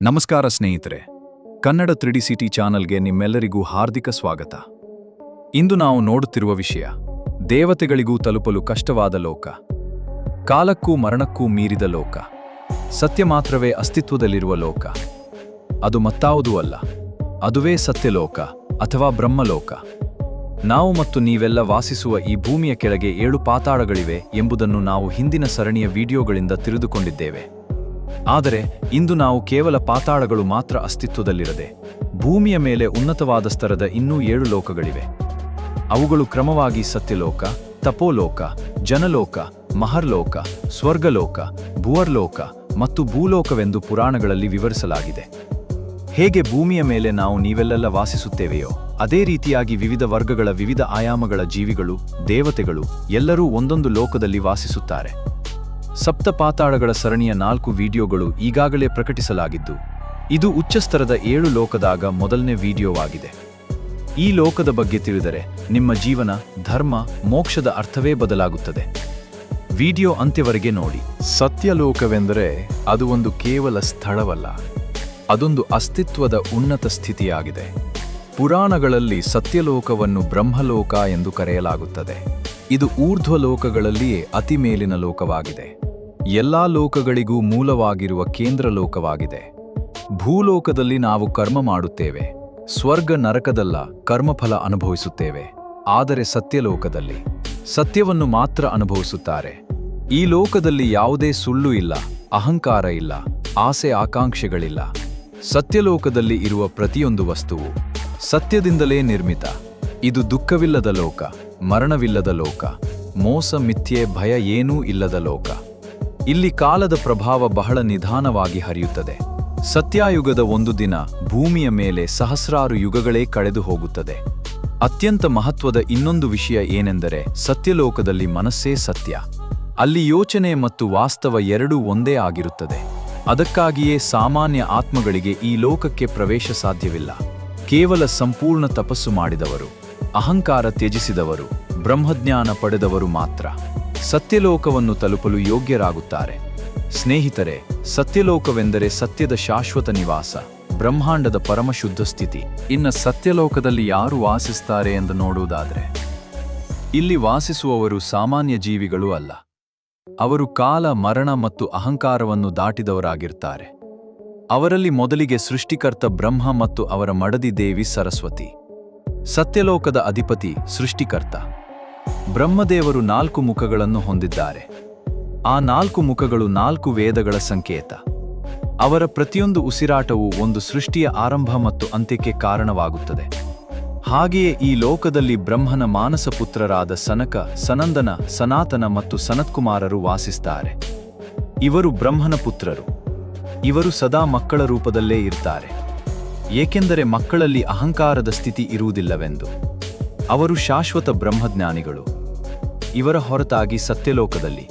ನಮಸ್ಕಾರ ಸ್ನೇಹಿತರೆ, Kannada three D city ಚಾನಲ್ಗೆ ನಿಮ್ಮೆಲ್ಲರಿಗೂ ಹಾರ್ದಿಕ ಸ್ವಾಗತ. ಇಂದು ನಾವು ನೋಡುತ್ತಿರುವ ವಿಷಯ, ದೇವತೆಗಳಿಗೂ ತಲುಪಲು ಕಷ್ಟವಾದ ಲೋಕ, ಕಾಲಕ್ಕೂ ಮರಣಕ್ಕೂ ಮೀರಿದ ಲೋಕ, ಸತ್ಯ ಮಾತ್ರವೇ ಅಸ್ತಿತ್ವದಲ್ಲಿರುವ ಲೋಕ, ಅದು ಮತ್ತಾವುದೂ ಅಲ್ಲ, ಅದುವೇ ಸತ್ಯಲೋಕ ಅಥವಾ ಬ್ರಹ್ಮಲೋಕ ನಾವು ಮತ್ತು ನೀವೆಲ್ಲ ವಾಸಿಸುವ ಈ ಭೂಮಿಯ ಕೆಳಗೆ ಏಳು ಪಾತಾಳಗಳಿವೆ ಎಂಬುದನ್ನು ನಾವು ಹಿಂದಿನ ಸರಣಿಯ ವಿಡಿಯೋಗಳಿಂದ ತಿಳಿದುಕೊಂಡಿದ್ದೇವೆ. ಆದರೆ ಇಂದು ನಾವು ಕೇವಲ ಪಾತಾಳಗಳು ಮಾತ್ರ ಅಸ್ತಿತ್ವದಲ್ಲಿರದೆ, ಭೂಮಿಯ ಮೇಲೆ ಉನ್ನತವಾದ ಸ್ತರದ ಇನ್ನೂ ಏಳು ಲೋಕಗಳಿವೆ. ಅವುಗಳು ಕ್ರಮವಾಗಿ ಸತ್ಯಲೋಕ, ತಪೋಲೋಕ, ಜನಲೋಕ, ಮಹರ್ಲೋಕ, ಸ್ವರ್ಗಲೋಕ, ಭುವರ್ಲೋಕ ಮತ್ತು ಭೂಲೋಕವೆಂದು ಪುರಾಣಗಳಲ್ಲಿ ವಿವರಿಸಲಾಗಿದೆ. ಹೇಗೆ ಭೂಮಿಯ ಮೇಲೆ ನಾವು ನೀವೆಲ್ಲೆಲ್ಲ ವಾಸಿಸುತ್ತೇವೆಯೋ, ಅದೇ ರೀತಿಯಾಗಿ ವಿವಿಧ ವರ್ಗಗಳ ವಿವಿಧ ಆಯಾಮಗಳ ಜೀವಿಗಳು, ದೇವತೆಗಳು ಎಲ್ಲರೂ ಒಂದೊಂದು ಲೋಕದಲ್ಲಿ ವಾಸಿಸುತ್ತಾರೆ. ಸಪ್ತ ಪಾತಾಳಗಳ ಸರಣಿಯ ನಾಲ್ಕು ವಿಡಿಯೋಗಳು ಈಗಾಗಲೇ ಪ್ರಕಟಿಸಲಾಗಿದ್ದು, ಇದು ಉಚ್ಚಸ್ತರದ ಏಳು ಲೋಕದಾಗ ಮೊದಲನೇ ವಿಡಿಯೋವಾಗಿದೆ. ಈ ಲೋಕದ ಬಗ್ಗೆ ತಿಳಿದರೆ ನಿಮ್ಮ ಜೀವನ, ಧರ್ಮ, ಮೋಕ್ಷದ ಅರ್ಥವೇ ಬದಲಾಗುತ್ತದೆ. ವಿಡಿಯೋ ಅಂತ್ಯವರೆಗೆ ನೋಡಿ. ಸತ್ಯಲೋಕವೆಂದರೆ ಅದು ಒಂದು ಕೇವಲ ಸ್ಥಳವಲ್ಲ, ಅದೊಂದು ಅಸ್ತಿತ್ವದ ಉನ್ನತ ಸ್ಥಿತಿಯಾಗಿದೆ. ಪುರಾಣಗಳಲ್ಲಿ ಸತ್ಯಲೋಕವನ್ನು ಬ್ರಹ್ಮಲೋಕ ಎಂದು ಕರೆಯಲಾಗುತ್ತದೆ. ಇದು ಊರ್ಧ್ವಲೋಕಗಳಲ್ಲಿಯೇ ಅತಿ ಮೇಲಿನ ಲೋಕವಾಗಿದೆ. ಎಲ್ಲಾ ಲೋಕಗಳಿಗೂ ಮೂಲವಾಗಿರುವ ಕೇಂದ್ರ ಲೋಕವಾಗಿದೆ ಭೂಲೋಕದಲ್ಲಿ ನಾವು ಕರ್ಮ ಮಾಡುತ್ತೇವೆ. ಸ್ವರ್ಗ ನರಕದಲ್ಲ ಕರ್ಮಫಲ ಅನುಭವಿಸುತ್ತೇವೆ. ಆದರೆ ಸತ್ಯಲೋಕದಲ್ಲಿ ಸತ್ಯವನ್ನು ಮಾತ್ರ ಅನುಭವಿಸುತ್ತಾರೆ. ಈ ಲೋಕದಲ್ಲಿ ಯಾವುದೇ ಸುಳ್ಳು ಇಲ್ಲ, ಅಹಂಕಾರ ಇಲ್ಲ, ಆಸೆ ಆಕಾಂಕ್ಷೆಗಳಿಲ್ಲ. ಸತ್ಯಲೋಕದಲ್ಲಿ ಇರುವ ಪ್ರತಿಯೊಂದು ವಸ್ತುವು ಸತ್ಯದಿಂದಲೇ ನಿರ್ಮಿತ. ಇದು ದುಃಖವಿಲ್ಲದ ಲೋಕ, ಮರಣವಿಲ್ಲದ ಲೋಕ, ಮೋಸ, ಮಿಥ್ಯೆ, ಭಯ ಏನೂ ಇಲ್ಲದ ಲೋಕ. ಇಲ್ಲಿ ಕಾಲದ ಪ್ರಭಾವ ಬಹಳ ನಿಧಾನವಾಗಿ ಹರಿಯುತ್ತದೆ. ಸತ್ಯಾಯುಗದ ಒಂದು ದಿನ ಭೂಮಿಯ ಮೇಲೆ ಸಹಸ್ರಾರು ಯುಗಗಳೇ ಕಳೆದು ಹೋಗುತ್ತದೆ. ಅತ್ಯಂತ ಮಹತ್ವದ ಇನ್ನೊಂದು ವಿಷಯ ಏನೆಂದರೆ ಸತ್ಯಲೋಕದಲ್ಲಿ ಮನಸ್ಸೇ ಸತ್ಯ. ಅಲ್ಲಿ ಯೋಚನೆ ಮತ್ತು ವಾಸ್ತವ ಎರಡೂ ಒಂದೇ ಆಗಿರುತ್ತದೆ. ಅದಕ್ಕಾಗಿಯೇ ಸಾಮಾನ್ಯ ಆತ್ಮಗಳಿಗೆ ಈ ಲೋಕಕ್ಕೆ ಪ್ರವೇಶ ಸಾಧ್ಯವಿಲ್ಲ. ಕೇವಲ ಸಂಪೂರ್ಣ ತಪಸ್ಸು ಮಾಡಿದವರು, ಅಹಂಕಾರ ತ್ಯಜಿಸಿದವರು, ಬ್ರಹ್ಮಜ್ಞಾನ ಪಡೆದವರು ಮಾತ್ರ. ಸತ್ಯಲೋಕವನ್ನು ತಲುಪಲು ಯೋಗ್ಯರಾಗುತ್ತಾರೆ. ಸ್ನೇಹಿತರೆ, ಸತ್ಯಲೋಕವೆಂದರೆ ಸತ್ಯದ ಶಾಶ್ವತ ನಿವಾಸ, ಬ್ರಹ್ಮಾಂಡದ ಪರಮಶುದ್ಧ ಸ್ಥಿತಿ. ಇನ್ನು ಸತ್ಯಲೋಕದಲ್ಲಿ ಯಾರು ವಾಸಿಸ್ತಾರೆ ಎಂದು ನೋಡುವುದಾದರೆ, ಇಲ್ಲಿ ವಾಸಿಸುವವರು ಸಾಮಾನ್ಯ ಜೀವಿಗಳು ಅಲ್ಲ. ಅವರು ಕಾಲ, ಮರಣ ಮತ್ತು ಅಹಂಕಾರವನ್ನು ದಾಟಿದವರಾಗಿರ್ತಾರೆ. ಅವರಲ್ಲಿ ಮೊದಲಿಗೆ ಸೃಷ್ಟಿಕರ್ತ ಬ್ರಹ್ಮ ಮತ್ತು ಅವರ ಮಡದಿ ದೇವಿ ಸರಸ್ವತಿ. ಸತ್ಯಲೋಕದ ಅಧಿಪತಿ ಸೃಷ್ಟಿಕರ್ತ. ಬ್ರಹ್ಮದೇವರು ನಾಲ್ಕು ಮುಖಗಳನ್ನು ಹೊಂದಿದ್ದಾರೆ. ಆ ನಾಲ್ಕು ಮುಖಗಳು ನಾಲ್ಕು ವೇದಗಳ ಸಂಕೇತ. ಅವರ ಪ್ರತಿಯೊಂದು ಉಸಿರಾಟವು ಒಂದು ಸೃಷ್ಟಿಯ ಆರಂಭ ಮತ್ತು ಅಂತ್ಯಕ್ಕೆ ಕಾರಣವಾಗುತ್ತದೆ. ಹಾಗೆಯೇ ಈ ಲೋಕದಲ್ಲಿ ಬ್ರಹ್ಮನ ಮಾನಸ ಪುತ್ರರಾದ ಸನಕ, ಸನಂದನ, ಸನಾತನ ಮತ್ತು ಸನತ್ಕುಮಾರರು ವಾಸಿಸ್ತಾರೆ ಇವರು ಬ್ರಹ್ಮನ ಪುತ್ರರು. ಇವರು ಸದಾ ಮಕ್ಕಳ ರೂಪದಲ್ಲೇ ಇರ್ತಾರೆ. ಏಕೆಂದರೆ ಮಕ್ಕಳಲ್ಲಿ ಅಹಂಕಾರದ ಸ್ಥಿತಿ ಇರುವುದಿಲ್ಲವೆಂದು. ಅವರು ಶಾಶ್ವತ ಬ್ರಹ್ಮಜ್ಞಾನಿಗಳು. ಇವರ ಹೊರತಾಗಿ ಸತ್ಯಲೋಕದಲ್ಲಿ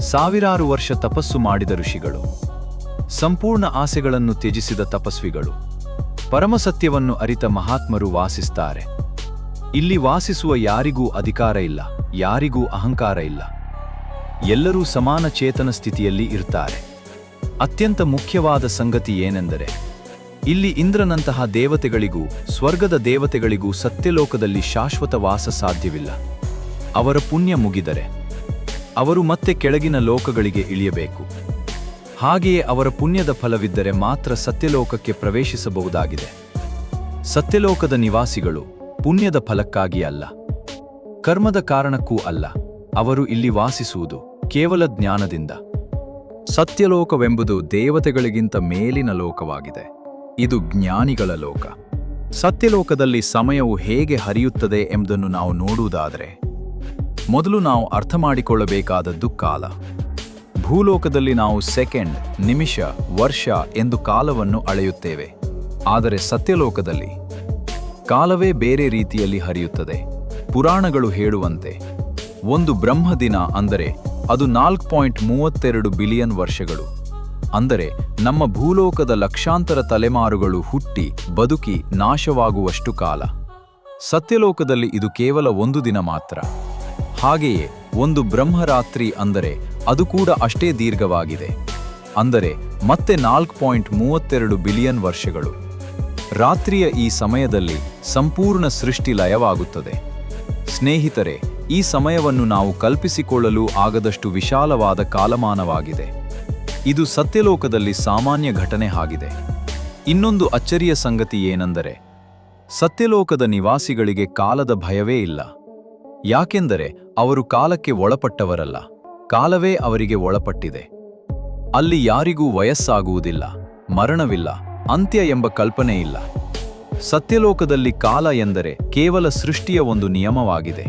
ಸಾವಿರಾರು ವರ್ಷ ತಪಸ್ಸು ಮಾಡಿದ ಋಷಿಗಳು. ಸಂಪೂರ್ಣ ಆಸೆಗಳನ್ನು ತ್ಯಜಿಸಿದ ತಪಸ್ವಿಗಳು. ಪರಮಸತ್ಯವನ್ನು ಅರಿತ ಮಹಾತ್ಮರು ವಾಸಿಸ್ತಾರೆ. ಇಲ್ಲಿ ವಾಸಿಸುವ ಯಾರಿಗೂ ಅಧಿಕಾರ ಇಲ್ಲ, ಯಾರಿಗೂ ಅಹಂಕಾರ ಇಲ್ಲ. ಎಲ್ಲರೂ ಸಮಾನ ಚೇತನ ಸ್ಥಿತಿಯಲ್ಲಿ ಇರ್ತಾರೆ. ಅತ್ಯಂತ ಮುಖ್ಯವಾದ ಸಂಗತಿ ಏನೆಂದರೆ ಇಲ್ಲಿ ಇಂದ್ರನಂತಹ ದೇವತೆಗಳಿಗೂ, ಸ್ವರ್ಗದ ದೇವತೆಗಳಿಗೂ ಸತ್ಯಲೋಕದಲ್ಲಿ ಶಾಶ್ವತ ವಾಸ ಸಾಧ್ಯವಿಲ್ಲ. ಅವರ ಪುಣ್ಯ ಮುಗಿದರೆ, ಅವರು ಮತ್ತೆ ಕೆಳಗಿನ ಲೋಕಗಳಿಗೆ ಇಳಿಯಬೇಕು. ಹಾಗೆಯೇ ಅವರ ಪುಣ್ಯದ ಫಲವಿದ್ದರೆ ಮಾತ್ರ ಸತ್ಯಲೋಕಕ್ಕೆ ಪ್ರವೇಶಿಸಬಹುದಾಗಿದೆ. ಸತ್ಯಲೋಕದ ನಿವಾಸಿಗಳು ಪುಣ್ಯದ ಫಲಕ್ಕಾಗಿ ಅಲ್ಲ. ಕರ್ಮದ ಕಾರಣಕ್ಕೂ ಅಲ್ಲ. ಅವರು ಇಲ್ಲಿ ವಾಸಿಸುವುದು ಕೇವಲ ಜ್ಞಾನದಿಂದ. ಸತ್ಯಲೋಕವೆಂಬುದು ದೇವತೆಗಳಿಗಿಂತ ಮೇಲಿನ ಲೋಕವಾಗಿದೆ. ಇದು ಜ್ಞಾನಿಗಳ ಲೋಕ. ಸತ್ಯಲೋಕದಲ್ಲಿ ಸಮಯವು ಹೇಗೆ ಹರಿಯುತ್ತದೆ ಎಂಬುದನ್ನು ನಾವು ನೋಡುವುದಾದರೆ, ಮೊದಲು ನಾವು ಅರ್ಥ ಮಾಡಿಕೊಳ್ಳಬೇಕಾದದ್ದು ಕಾಲ ಭೂಲೋಕದಲ್ಲಿ ನಾವು ಸೆಕೆಂಡ್, ನಿಮಿಷ, ವರ್ಷ ಎಂದು ಕಾಲವನ್ನು ಅಳೆಯುತ್ತೇವೆ. ಆದರೆ ಸತ್ಯಲೋಕದಲ್ಲಿ ಕಾಲವೇ ಬೇರೆ ರೀತಿಯಲ್ಲಿ ಹರಿಯುತ್ತದೆ. ಪುರಾಣಗಳು ಹೇಳುವಂತೆ ಒಂದು ಬ್ರಹ್ಮದಿನ ಅಂದರೆ ಅದು ನಾಲ್ಕು ಪಾಯಿಂಟ್ ಮೂವತ್ತೆರಡು ಬಿಲಿಯನ್ ವರ್ಷಗಳು. ಅಂದರೆ ನಮ್ಮ ಭೂಲೋಕದ ಲಕ್ಷಾಂತರ ತಲೆಮಾರುಗಳು ಹುಟ್ಟಿ, ಬದುಕಿ ನಾಶವಾಗುವಷ್ಟು ಕಾಲ. ಸತ್ಯಲೋಕದಲ್ಲಿ ಇದು ಕೇವಲ ಒಂದು ದಿನ ಮಾತ್ರ. ಹಾಗೆಯೇ ಒಂದು ಬ್ರಹ್ಮರಾತ್ರಿ ಅಂದರೆ ಅದು ಕೂಡ ಅಷ್ಟೇ ದೀರ್ಘವಾಗಿದೆ. ಅಂದರೆ ಮತ್ತೆ ನಾಲ್ಕು ಪಾಯಿಂಟ್ ಮೂವತ್ತೆರಡು ಬಿಲಿಯನ್ ವರ್ಷಗಳು. ರಾತ್ರಿಯ ಈ ಸಮಯದಲ್ಲಿ ಸಂಪೂರ್ಣ ಸೃಷ್ಟಿ ಲಯವಾಗುತ್ತದೆ. ಸ್ನೇಹಿತರೆ, ಈ ಸಮಯವನ್ನು ನಾವು ಕಲ್ಪಿಸಿಕೊಳ್ಳಲು ಆಗದಷ್ಟು ವಿಶಾಲವಾದ ಕಾಲಮಾನವಾಗಿದೆ. ಇದು ಸತ್ಯಲೋಕದಲ್ಲಿ ಸಾಮಾನ್ಯ ಘಟನೆ ಆಗಿದೆ. ಇನ್ನೊಂದು ಅಚ್ಚರಿಯ ಸಂಗತಿ ಏನೆಂದರೆ, ಸತ್ಯಲೋಕದ ನಿವಾಸಿಗಳಿಗೆ ಕಾಲದ ಭಯವೇ ಇಲ್ಲ. ಯಾಕೆಂದರೆ ಅವರು ಕಾಲಕ್ಕೆ ಒಳಪಟ್ಟವರಲ್ಲ, ಕಾಲವೇ ಅವರಿಗೆ ಒಳಪಟ್ಟಿದೆ. ಅಲ್ಲಿ ಯಾರಿಗೂ ವಯಸ್ಸಾಗುವುದಿಲ್ಲ, ಮರಣವಿಲ್ಲ, ಅಂತ್ಯ ಎಂಬ ಕಲ್ಪನೆ ಇಲ್ಲ. ಸತ್ಯಲೋಕದಲ್ಲಿ ಕಾಲ ಎಂದರೆ ಕೇವಲ ಸೃಷ್ಟಿಯ ಒಂದು ನಿಯಮವಾಗಿದೆ.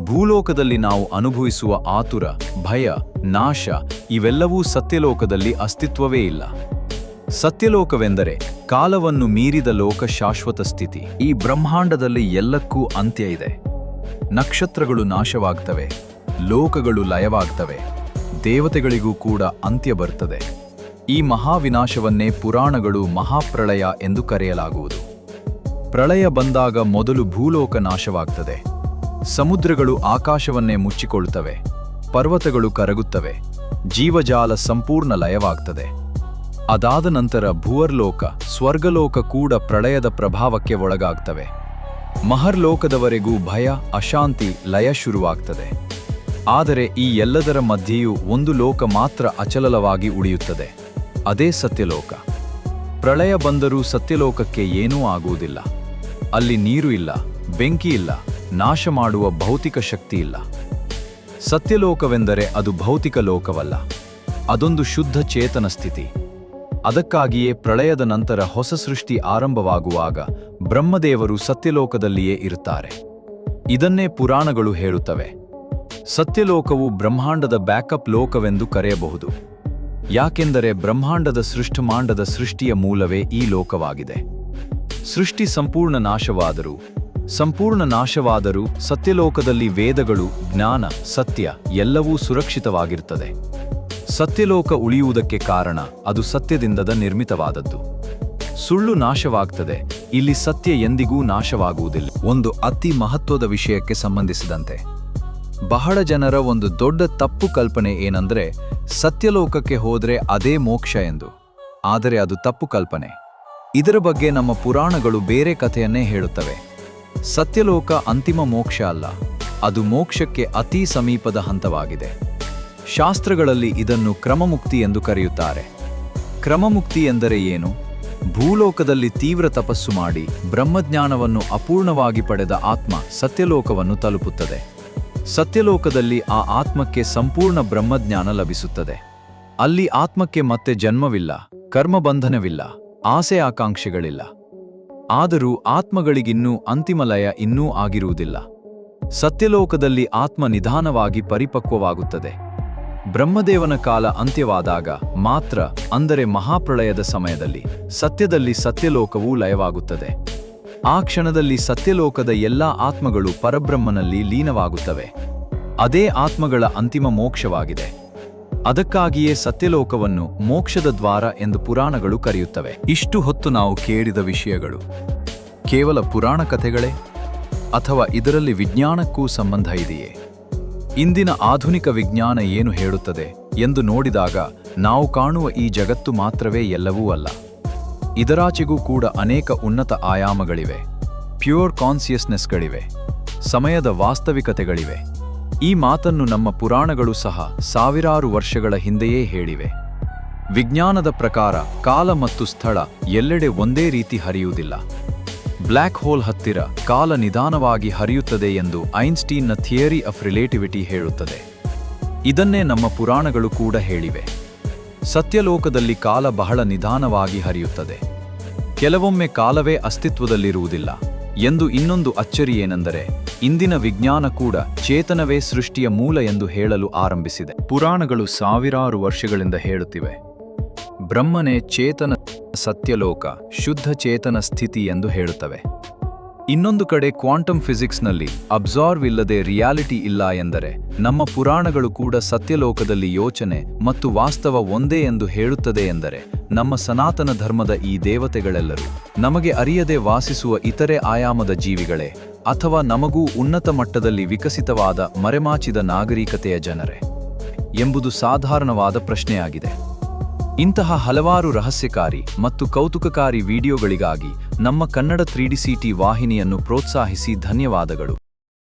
ಭೂಲೋಕದಲ್ಲಿ ನಾವು ಅನುಭವಿಸುವ ಆತುರ, ಭಯ ನಾಶ ಇವೆಲ್ಲವೂ ಸತ್ಯಲೋಕದಲ್ಲಿ ಅಸ್ತಿತ್ವವೇ ಇಲ್ಲ. ಸತ್ಯಲೋಕವೆಂದರೆ ಕಾಲವನ್ನು ಮೀರಿದ ಲೋಕ ಶಾಶ್ವತ ಸ್ಥಿತಿ. ಈ ಬ್ರಹ್ಮಾಂಡದಲ್ಲಿ ಎಲ್ಲಕ್ಕೂ ಅಂತ್ಯ ಇದೆ. ನಕ್ಷತ್ರಗಳು ನಾಶವಾಗ್ತವೆ. ಲೋಕಗಳು ಲಯವಾಗ್ತವೆ. ದೇವತೆಗಳಿಗೂ ಕೂಡ ಅಂತ್ಯ ಬರ್ತದೆ. ಈ ಮಹಾವಿನಾಶವನ್ನೇ ಪುರಾಣಗಳು ಮಹಾಪ್ರಳಯ ಎಂದು ಕರೆಯಲಾಗುವುದು. ಪ್ರಳಯ ಬಂದಾಗ ಮೊದಲು ಭೂಲೋಕ ನಾಶವಾಗ್ತದೆ. ಸಮುದ್ರಗಳು ಆಕಾಶವನ್ನೇ ಮುಚ್ಚಿಕೊಳ್ಳುತ್ತವೆ ಪರ್ವತಗಳು ಕರಗುತ್ತವೆ, ಜೀವಜಾಲ ಸಂಪೂರ್ಣ ಲಯವಾಗ್ತದೆ. ಅದಾದ ನಂತರ ಭುವರ್ಲೋಕ, ಸ್ವರ್ಗಲೋಕ ಕೂಡ ಪ್ರಳಯದ ಪ್ರಭಾವಕ್ಕೆ ಒಳಗಾಗ್ತವೆ. ಮಹರ್ಲೋಕದವರೆಗೂ ಭಯ, ಅಶಾಂತಿ, ಲಯ ಶುರುವಾಗ್ತದೆ. ಆದರೆ ಈ ಎಲ್ಲದರ ಮಧ್ಯೆಯೂ ಒಂದು ಲೋಕ ಮಾತ್ರ ಅಚಲಲವಾಗಿ ಉಳಿಯುತ್ತದೆ. ಅದೇ ಸತ್ಯಲೋಕ. ಪ್ರಳಯ ಬಂದರೂ ಸತ್ಯಲೋಕಕ್ಕೆ ಏನೂ ಆಗುವುದಿಲ್ಲ. ಅಲ್ಲಿ ನೀರು ಇಲ್ಲ, ಬೆಂಕಿ ಇಲ್ಲ, ನಾಶ ಮಾಡುವ ಭೌತಿಕ ಶಕ್ತಿ ಇಲ್ಲ. ಸತ್ಯಲೋಕವೆಂದರೆ ಅದು ಭೌತಿಕ ಲೋಕವಲ್ಲ. ಅದೊಂದು ಶುದ್ಧ ಚೇತನ ಸ್ಥಿತಿ. ಅದಕ್ಕಾಗಿಯೇ ಪ್ರಳಯದ ನಂತರ ಹೊಸ ಸೃಷ್ಟಿ ಆರಂಭವಾಗುವಾಗ ಬ್ರಹ್ಮದೇವರು ಸತ್ಯಲೋಕದಲ್ಲಿಯೇ ಇರುತ್ತಾರೆ. ಇದನ್ನೇ ಪುರಾಣಗಳು ಹೇಳುತ್ತವೆ. ಸತ್ಯಲೋಕವು ಬ್ರಹ್ಮಾಂಡದ ಬ್ಯಾಕಪ್ ಲೋಕವೆಂದು ಕರೆಯಬಹುದು. ಯಾಕೆಂದರೆ ಬ್ರಹ್ಮಾಂಡದ ಸೃಷ್ಟಮಾಂಡದ ಸೃಷ್ಟಿಯ ಮೂಲವೇ ಈ ಲೋಕವಾಗಿದೆ. ಸೃಷ್ಟಿ ಸಂಪೂರ್ಣ ನಾಶವಾದರೂ ಸಂಪೂರ್ಣ ನಾಶವಾದರೂ ಸತ್ಯಲೋಕದಲ್ಲಿ ವೇದಗಳು, ಜ್ಞಾನ, ಸತ್ಯ ಎಲ್ಲವೂ ಸುರಕ್ಷಿತವಾಗಿರುತ್ತದೆ. ಸತ್ಯಲೋಕ ಉಳಿಯುವುದಕ್ಕೆ ಕಾರಣ ಅದು ಸತ್ಯದಿಂದದ ನಿರ್ಮಿತವಾದದ್ದು. ಸುಳ್ಳು ನಾಶವಾಗ್ತದೆ, ಇಲ್ಲಿ ಸತ್ಯ ಎಂದಿಗೂ ನಾಶವಾಗುವುದಿಲ್ಲ. ಒಂದು ಅತಿ ಮಹತ್ವದ ವಿಷಯಕ್ಕೆ ಸಂಬಂಧಿಸಿದಂತೆ. ಬಹಳ ಜನರ ಒಂದು ದೊಡ್ಡ ತಪ್ಪು ಕಲ್ಪನೆ ಏನಂದ್ರೆ, ಸತ್ಯಲೋಕಕ್ಕೆ ಹೋದರೆ ಅದೇ ಮೋಕ್ಷ ಎಂದು. ಆದರೆ ಅದು ತಪ್ಪು ಕಲ್ಪನೆ. ಇದರ ಬಗ್ಗೆ ನಮ್ಮ ಪುರಾಣಗಳು ಬೇರೆ ಕಥೆಯನ್ನೇ ಹೇಳುತ್ತವೆ. ಸತ್ಯಲೋಕ ಅಂತಿಮ ಮೋಕ್ಷ ಅಲ್ಲ, ಅದು ಮೋಕ್ಷಕ್ಕೆ ಅತಿ ಸಮೀಪದ ಹಂತವಾಗಿದೆ. ಶಾಸ್ತ್ರಗಳಲ್ಲಿ ಇದನ್ನು ಕ್ರಮಮುಕ್ತಿ ಎಂದು ಕರೆಯುತ್ತಾರೆ. ಕ್ರಮಮುಕ್ತಿ ಎಂದರೆ ಏನು? ಭೂಲೋಕದಲ್ಲಿ ತೀವ್ರ ತಪಸ್ಸು ಮಾಡಿ ಬ್ರಹ್ಮಜ್ಞಾನವನ್ನು ಅಪೂರ್ಣವಾಗಿ ಪಡೆದ ಆತ್ಮ ಸತ್ಯಲೋಕವನ್ನು ತಲುಪುತ್ತದೆ. ಸತ್ಯಲೋಕದಲ್ಲಿ ಆ ಆತ್ಮಕ್ಕೆ ಸಂಪೂರ್ಣ ಬ್ರಹ್ಮಜ್ಞಾನ ಲಭಿಸುತ್ತದೆ. ಅಲ್ಲಿ ಆತ್ಮಕ್ಕೆ ಮತ್ತೆ ಜನ್ಮವಿಲ್ಲ, ಕರ್ಮಬಂಧನವಿಲ್ಲ, ಆಸೆ ಆಕಾಂಕ್ಷೆಗಳಿಲ್ಲ. ಆದರೂ ಆತ್ಮಗಳಿಗಿನ್ನೂ ಅಂತಿಮ ಲಯ ಇನ್ನೂ ಆಗಿರುವುದಿಲ್ಲ. ಸತ್ಯಲೋಕದಲ್ಲಿ ಆತ್ಮ ನಿಧಾನವಾಗಿ ಪರಿಪಕ್ವವಾಗುತ್ತದೆ. ಬ್ರಹ್ಮದೇವನ ಕಾಲ ಅಂತ್ಯವಾದಾಗ ಮಾತ್ರ, ಅಂದರೆ ಮಹಾಪ್ರಳಯದ ಸಮಯದಲ್ಲಿ, ಸತ್ಯದಲ್ಲಿ ಸತ್ಯಲೋಕವೂ ಲಯವಾಗುತ್ತದೆ. ಆ ಕ್ಷಣದಲ್ಲಿ ಸತ್ಯಲೋಕದ ಎಲ್ಲಾ ಆತ್ಮಗಳು ಪರಬ್ರಹ್ಮನಲ್ಲಿ ಲೀನವಾಗುತ್ತವೆ. ಅದೇ ಆತ್ಮಗಳ ಅಂತಿಮ ಮೋಕ್ಷವಾಗಿದೆ. ಅದಕ್ಕಾಗಿಯೇ ಸತ್ಯಲೋಕವನ್ನು ಮೋಕ್ಷದ ದ್ವಾರ ಎಂದು ಪುರಾಣಗಳು ಕರೆಯುತ್ತವೆ. ಇಷ್ಟು ಹೊತ್ತು ನಾವು ಕೇಳಿದ ವಿಷಯಗಳು. ಕೇವಲ ಪುರಾಣ ಕಥೆಗಳೇ? ಅಥವಾ ಇದರಲ್ಲಿ ವಿಜ್ಞಾನಕ್ಕೂ ಸಂಬಂಧ ಇದೆಯೇ? ಇಂದಿನ ಆಧುನಿಕ ವಿಜ್ಞಾನ ಏನು ಹೇಳುತ್ತದೆ? ಎಂದು ನೋಡಿದಾಗ ನಾವು ಕಾಣುವ ಈ ಜಗತ್ತು ಮಾತ್ರವೇ ಎಲ್ಲವೂ ಅಲ್ಲ. ಇದರಾಚೆಗೂ ಕೂಡ ಅನೇಕ ಉನ್ನತ ಆಯಾಮಗಳಿವೆ. ಪ್ಯೂರ್ ಕಾನ್ಸಿಯಸ್ನೆಸ್ಗಳಿವೆ. ಸಮಯದ ವಾಸ್ತವಿಕತೆಗಳಿವೆ. ಈ ಮಾತನ್ನು ನಮ್ಮ ಪುರಾಣಗಳು ಸಹ ಸಾವಿರಾರು ವರ್ಷಗಳ ಹಿಂದೆಯೇ ಹೇಳಿವೆ. ವಿಜ್ಞಾನದ ಪ್ರಕಾರ ಕಾಲ ಮತ್ತು ಸ್ಥಳ ಎಲ್ಲೆಡೆ ಒಂದೇ ರೀತಿ ಹರಿಯುವುದಿಲ್ಲ. ಬ್ಲ್ಯಾಕ್ ಹೋಲ್ ಹತ್ತಿರ ಕಾಲ ನಿಧಾನವಾಗಿ ಹರಿಯುತ್ತದೆ ಎಂದು ಐನ್ಸ್ಟೀನ್ನ ಥಿಯರಿ ಆಫ್ ರಿಲೇಟಿವಿಟಿ ಹೇಳುತ್ತದೆ. ಇದನ್ನೇ ನಮ್ಮ ಪುರಾಣಗಳು ಕೂಡ ಹೇಳಿವೆ. ಸತ್ಯಲೋಕದಲ್ಲಿ ಕಾಲ ಬಹಳ ನಿಧಾನವಾಗಿ ಹರಿಯುತ್ತದೆ. ಕೆಲವೊಮ್ಮೆ ಕಾಲವೇ ಅಸ್ತಿತ್ವದಲ್ಲಿರುವುದಿಲ್ಲ. ಎಂದು ಇನ್ನೊಂದು ಅಚ್ಚರಿ ಏನೆಂದರೆ ಇಂದಿನ ವಿಜ್ಞಾನ ಕೂಡ ಚೇತನವೇ ಸೃಷ್ಟಿಯ ಮೂಲ ಎಂದು ಹೇಳಲು ಆರಂಭಿಸಿದೆ. ಪುರಾಣಗಳು ಸಾವಿರಾರು ವರ್ಷಗಳಿಂದ ಹೇಳುತ್ತಿವೆ. ಬ್ರಹ್ಮನೇ ಚೇತನ ಸತ್ಯಲೋಕ, ಶುದ್ಧ ಚೇತನ ಸ್ಥಿತಿ ಎಂದು ಹೇಳುತ್ತವೆ. ಇನ್ನೊಂದು ಕಡೆ ಕ್ವಾಂಟಮ್ ಫಿಸಿಕ್ಸ್ನಲ್ಲಿ ಅಬ್ಸಾರ್ವ್ ಇಲ್ಲದೆ ರಿಯಾಲಿಟಿ ಇಲ್ಲ ಎಂದರೆ ನಮ್ಮ ಪುರಾಣಗಳು ಕೂಡ ಸತ್ಯಲೋಕದಲ್ಲಿ ಯೋಚನೆ ಮತ್ತು ವಾಸ್ತವ ಒಂದೇ ಎಂದು ಹೇಳುತ್ತದೆ ಎಂದರೆ ನಮ್ಮ ಸನಾತನ ಧರ್ಮದ ಈ ದೇವತೆಗಳೆಲ್ಲರೂ ನಮಗೆ ಅರಿಯದೆ ವಾಸಿಸುವ ಇತರೆ ಆಯಾಮದ ಜೀವಿಗಳೇ ಅಥವಾ ನಮಗೂ ಉನ್ನತ ಮಟ್ಟದಲ್ಲಿ ವಿಕಸಿತವಾದ ಮರೆಮಾಚಿದ ನಾಗರಿಕತೆಯ ಜನರೇ ಎಂಬುದು ಸಾಧಾರಣವಾದ ಪ್ರಶ್ನೆಯಾಗಿದೆ. ಇಂತಹ ಹಲವಾರು ರಹಸ್ಯಕಾರಿ ಮತ್ತು ಕೌತುಕಕಾರಿ ವಿಡಿಯೋಗಳಿಗಾಗಿ ನಮ್ಮ ಕನ್ನಡ ತ್ರೀಡಿಸಿಟಿ ವಾಹಿನಿಯನ್ನು ಪ್ರೋತ್ಸಾಹಿಸಿ ಧನ್ಯವಾದಗಳು.